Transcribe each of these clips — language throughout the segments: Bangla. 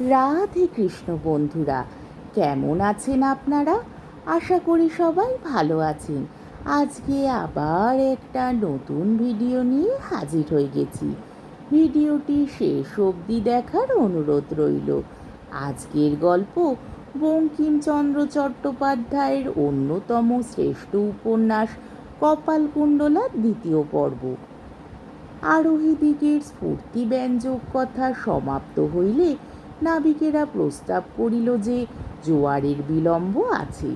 রাধে কৃষ্ণ বন্ধুরা, কেমন আছেন আপনারা? আশা করি সবাই ভালো আছেন। আজকে আবার একটা নতুন ভিডিও নিয়ে হাজির হয়ে গেছি। ভিডিওটি শেষ অবধি দেখার অনুরোধ রইল। আজকের গল্প বঙ্কিমচন্দ্র চট্টোপাধ্যায়ের অন্যতম শ্রেষ্ঠ উপন্যাস কপালকুণ্ডলার দ্বিতীয় পর্ব। আরোহী দিগের স্ফূর্তিব্যঞ্জক কথা সমাপ্ত হইলে নাবিকেরা প্রস্তাব করিল যে জোয়ারের বিলম্ব আছে।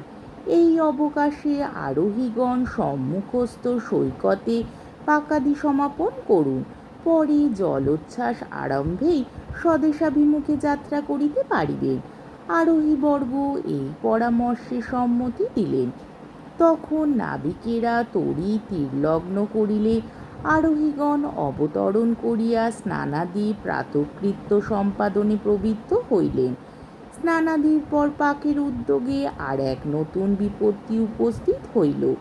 এই অবকাশে আরোহীগণ সম্মুখস্থ সৈকতে পাকাদি সমাপন করুন। পরে জলোচ্ছ্বাস আরম্ভেই স্বদেশাভিমুখে যাত্রা করিতে পারিবেন। আরোহীবর্গ এই পরামর্শে সম্মতি দিলেন। তখন নাবিকেরা তরি তীরলগ্ন করিলে আরোহীগণ অবতরণ করিয়া স্নানাদি প্রাতকৃত্য সম্পাদনে প্রবৃত্ত হইলেন। স্নানাদির পর পাকের উদ্যোগে আর এক নতুন বিপত্তি উপস্থিত হইল।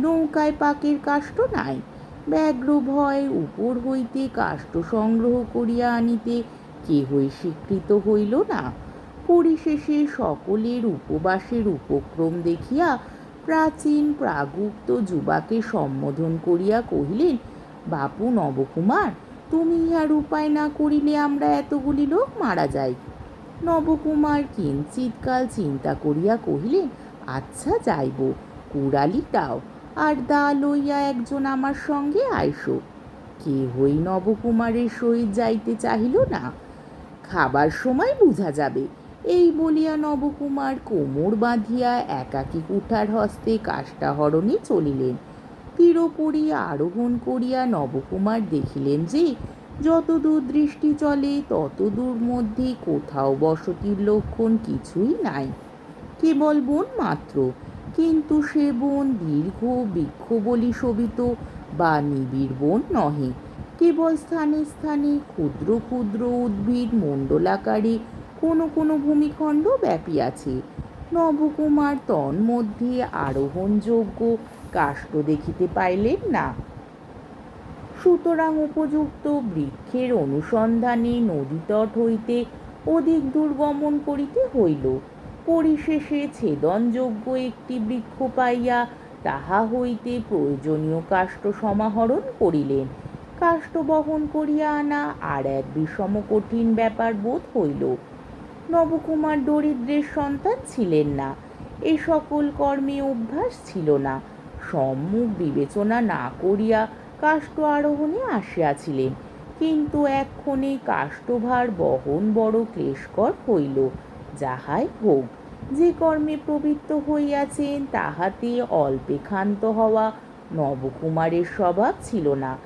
নৌকায় পাকের কাষ্ঠ নাই। ব্যগ্র ভয় উপর হইতে কাষ্ঠ সংগ্রহ করিয়া আনিতে কেহই স্বীকৃত হইল না। পরিশেষে সকলের উপবাসের উপক্রম দেখিয়া প্রাচীন প্রাগুপ্ত যুবাকে সম্বোধন করিয়া কহিলেন বাপু নবকুমার, তুমি আর উপায় না করিলে আমরা এতগুলি লোক মারা যাই। নবকুমার কিঞ্চিৎকাল চিন্তা করিয়া কহিলেন আচ্ছা যাইব কুড়ালি দাও আর দা লইয়া একজন আমার সঙ্গে আইসো। কেহই নবকুমারের সহিত যাইতে চাহিল না। খাবার সময় বুঝা যাবে। এই বলিয়া নবকুমার কোমর বাঁধিয়া একাকী কুঠার হস্তে কাষ্টাহরণে চলিলেন। তীরপুরী আরোহণ করিয়া নবকুমার দেখিলেন যে, যতদূর দৃষ্টি চলে, ততদূর মধ্যে কোথাও বসতির লক্ষণ কিছুই নাই। কেবল বন মাত্র, কিন্তু সে বন দীর্ঘ বৃক্ষ বলি শোভিত বা নিবিড় বন নহে। কেবল স্থানে স্থানে ক্ষুদ্র ক্ষুদ্র উদ্ভিদ মণ্ডলাকারে কোনো কোনো ভূমিখণ্ড ব্যাপিয়াছে নবকুমার তন্মধ্যে আরোহণযোগ্য কাষ্ঠ দেখিতে পাইলেন না। সুতরাং উপযুক্ত বৃক্ষের অনুসন্ধানে নদীতট হইতে অধিক দূর গমন করিতে হইল। পরিশেষে ছেদনযোগ্য একটি বৃক্ষ পাইয়া তাহা হইতে প্রয়োজনীয় কাষ্ঠ সমাহরণ করিলেন। কাষ্ঠ বহন করিয়া আনা আর এক বিষম কঠিন ব্যাপার বোধ হইল। নবকুমার দরিদ্রের সন্তান ছিলেন না। এ সকল কর্মে অভ্যাস ছিল না। সম্মুখ বিবেচনা না করিয়া কাষ্ঠ আরোহণে আসিয়াছিলেন। কিন্তু এক্ষণে কাষ্ঠভার বহন বড় ক্লেশকর হইল। যাহাই হোক, যে কর্মে প্রবৃত্ত হইয়াছেন, তাহাতে অল্পে ক্ষান্ত হওয়া নবকুমারের স্বভাব ছিল না।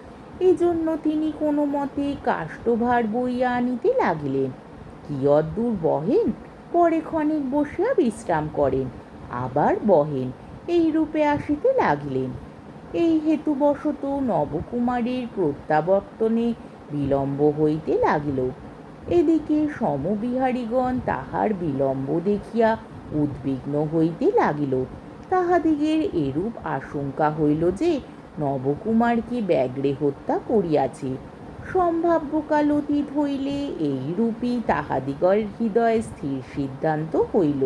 এজন্য তিনি কোনো মতে কাষ্ঠভার বইয়া আনিতে লাগিলেন। কি অদ্দূর বহেন, পরে ক্ষণিক বসিয়া বিশ্রাম করেন, আবার বহেন। এই রূপে আসিতে লাগিলেন। এই হেতুবশত নবকুমারের প্রত্যাবর্তনে বিলম্ব হইতে লাগিল। এদিকে সমবিহারীগণ তাহার বিলম্ব দেখিয়া উদ্বিগ্ন হইতে লাগিল। তাহাদিগের এরূপ আশঙ্কা হইল যে নবকুমারকে ব্যাগ্রে হত্যা করিয়াছে। সম্ভাব্য কাল অতীত হইলে এইরূপই তাহাদিগর হৃদয়ে স্থির সিদ্ধান্ত হইল।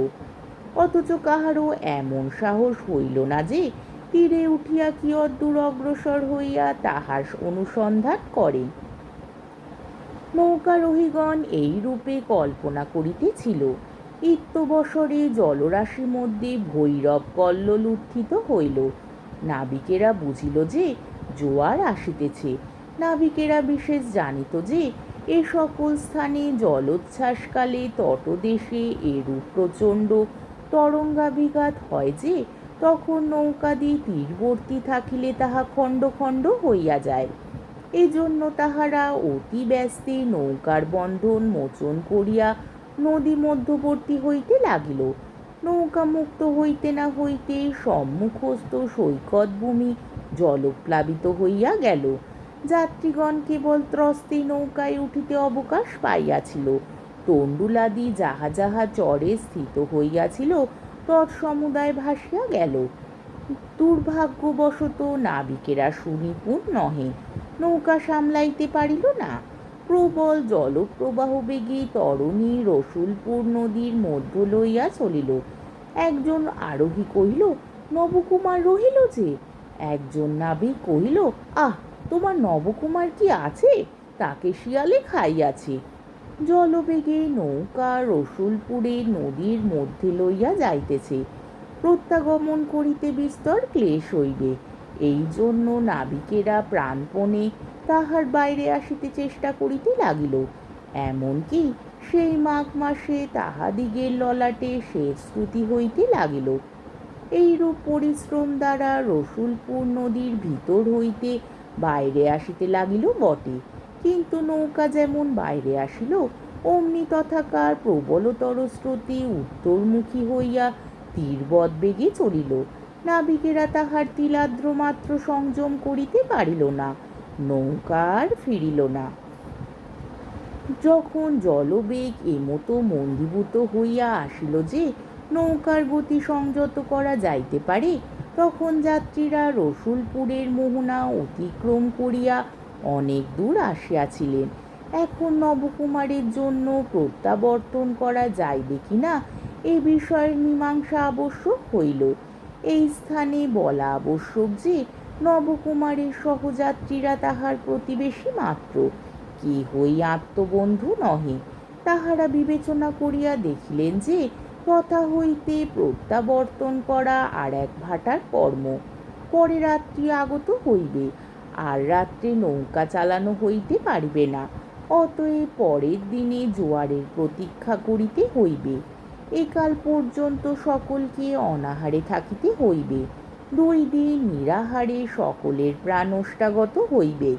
অথচ কাহারও এমন সাহস হইল না যে তীরে উঠিয়া কি অদ্দূর অগ্রসর হইয়া তাহার অনুসন্ধান করেন নৌকারোহীগণ এই রূপে কল্পনা করিতেছিল। ইত্যবসরে জলরাশির মধ্যে ভৈরব কল্লোল উত্থিত হইল। নাবিকেরা বুঝিল যে জোয়ার আসিতেছে। নাবিকেরা বিশেষ জানিত যে এ সকল স্থানে জলোচ্ছ্বাসকালে তটদেশে এরূপ প্রচণ্ড তরঙ্গাভিঘাত হয় যে, তখন নৌকাদি তীরবর্তী থাকিলে তাহা খণ্ড খণ্ড হইয়া যায়। এজন্য তাহারা অতি ব্যস্তে নৌকার বন্ধন মোচন করিয়া নদী মধ্যবর্তী হইতে লাগিল। নৌকা মুক্ত হইতে না হইতে সম্মুখস্থ সৈকত ভূমি জলপ্লাবিত হইয়া গেল। যাত্রীগণ কেবল ত্রস্তে নৌকায় উঠিতে অবকাশ পাইয়াছিল। তণ্ডুলাদি যাহা যাহা চরে স্থিত হইয়াছিল, তৎসমুদায় ভাসিয়া গেল। দুর্ভাগ্যবশত নাবিকেরা সুনিপুণ নহে, নৌকা সামলাইতে পারিল না। প্রবল জলপ্রবাহ বেগে তরণী রসুলপুর নদীর মধ্য লইয়া চলিল। একজন আরোহী কহিল, নবকুমার রহিল যে? একজন নাবিক কহিল, আহ, তোমার নবকুমার কি আছে? তাকে শিয়ালে খাইয়াছে। জলবেগে নৌকা রসুলপুরে নদীর মধ্যে লইয়া যাইতেছে। প্রত্যাগমন করিতে বিস্তর ক্লেশ হইবে। এই জন্য নাবিকেরা প্রাণপণে তাহার বাইরে আসিতে চেষ্টা করিতে লাগিল। এমনকি সেই মাঘ মাসে তাহাদিগের ললাটে শেষ শ্রুতি হইতে লাগিল। এইরূপ পরিশ্রম দ্বারা রসুলপুর নদীর ভিতর হইতে বাইরে আসিতে লাগিল বটে। কিন্তু নৌকা যেমন বাইরে আসিল, অমনি তথাকার প্রবলতর স্রোতে উত্তরমুখী হইয়া তীরবদ বেগে চলিল। নাবিকেরা তাহার তিলাদ্র মাত্র সংযম করিতে পারিল না নৌকার ফিরিল না। যখন জলবেগ এমতো মন্দীভূত হইয়া আসিল যে নৌকার গতি সংযত করা যাইতে পারে, তখন যাত্রীরা রসুলপুরের মোহনা অতিক্রম করিয়া অনেক দূর আসিয়াছিলেন। এখন নবকুমারের জন্য প্রত্যাবর্তন করা যাইবে কিনা এ বিষয়ের মীমাংসা আবশ্যক হইল। এই স্থানে বলা আবশ্যক যে, নবকুমারের সহযাত্রীরা তাহার প্রতিবেশী মাত্র। কেহই আত্মবন্ধু নহে। তাহারা বিবেচনা করিয়া দেখিলেন যে তথা হইতে প্রত্যাবর্তন করা আর এক ভাটার কর্ম। পরে রাত্রি আগত হইবে। আর রাত্রে নৌকা চালানো হইতে পারিবে না। অতএব পরের দিনে জোয়ারের প্রতীক্ষা করিতে হইবে। একাল পর্যন্ত সকলকে অনাহারে থাকিতে হইবে। দুই দিন নিরাহারে সকলের প্রাণষ্টাগত হইবে।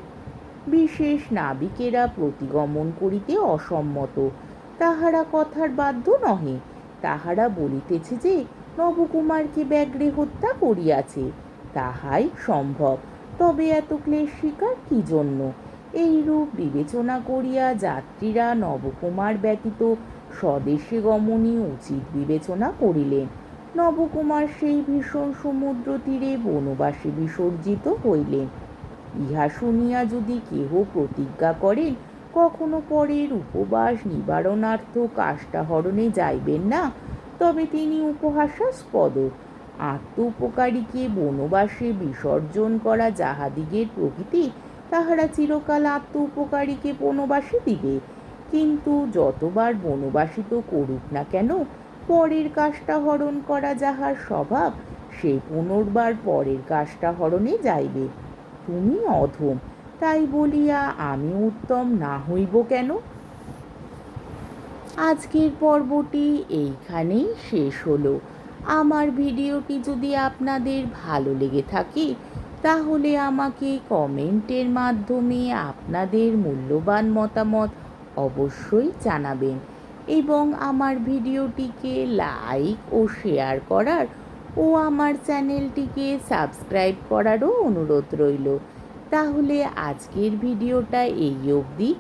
বিশেষ নাবিকেরা প্রতিগমন করিতে অসম্মত। তাহারা কথার বাধ্য নহে। তাহারা বলিতেছে যে, নবকুমারকে ব্যাঘ্রে হত্যা করিয়াছে। তাহাই সম্ভব। তবে এত ক্লেশ শিকার কি জন্য? এইরূপ বিবেচনা করিয়া যাত্রীরা নবকুমার ব্যতীত স্বদেশে গমনই উচিত বিবেচনা করিলেন। নবকুমার সেই ভীষণ সমুদ্র তীরে বনবাসে বিসর্জিত হইলেন। ইহা শুনিয়া যদি কেহ প্রতিজ্ঞা করেন, কখনো পরের উপবাস নিবারণার্থ কাষ্টাহরণে যাইবেন না, তবে তিনি উপহাসাস্পদ। আত্ম উপকারীকে বনবাসে বিসর্জন করা যাহাদিগের প্রকৃতি, তাহারা চিরকাল আত্ম উপকারীকে বনবাসে দিবে। কিন্তু যতবার বনবাসিত করুক না কেন, পরের কাজটা হরণ করা যাহার স্বভাব, সে পুনর্বার পরের কাজটা হরণে যাইবে। তুমি অধম, তাই বলিয়া আমি উত্তম না হইব কেন? আজকের পর্বটি এইখানেই শেষ হলো। আমার ভিডিওটি যদি আপনাদের ভালো লেগে থাকে, তাহলে আমাকে কমেন্টের মাধ্যমে আপনাদের মূল্যবান মতামত অবশ্যই জানাবেন এবং আমার ভিডিওটিকে লাইক ও শেয়ার করার ও আমার চ্যানেলটিকে সাবস্ক্রাইব করারও অনুরোধ রইল। তাহলে আজকের ভিডিওটা এই অবধি।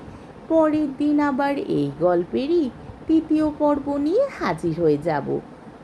পরের দিন আবার এই গল্পেরই তৃতীয় পর্ব নিয়ে হাজির হয়ে যাব।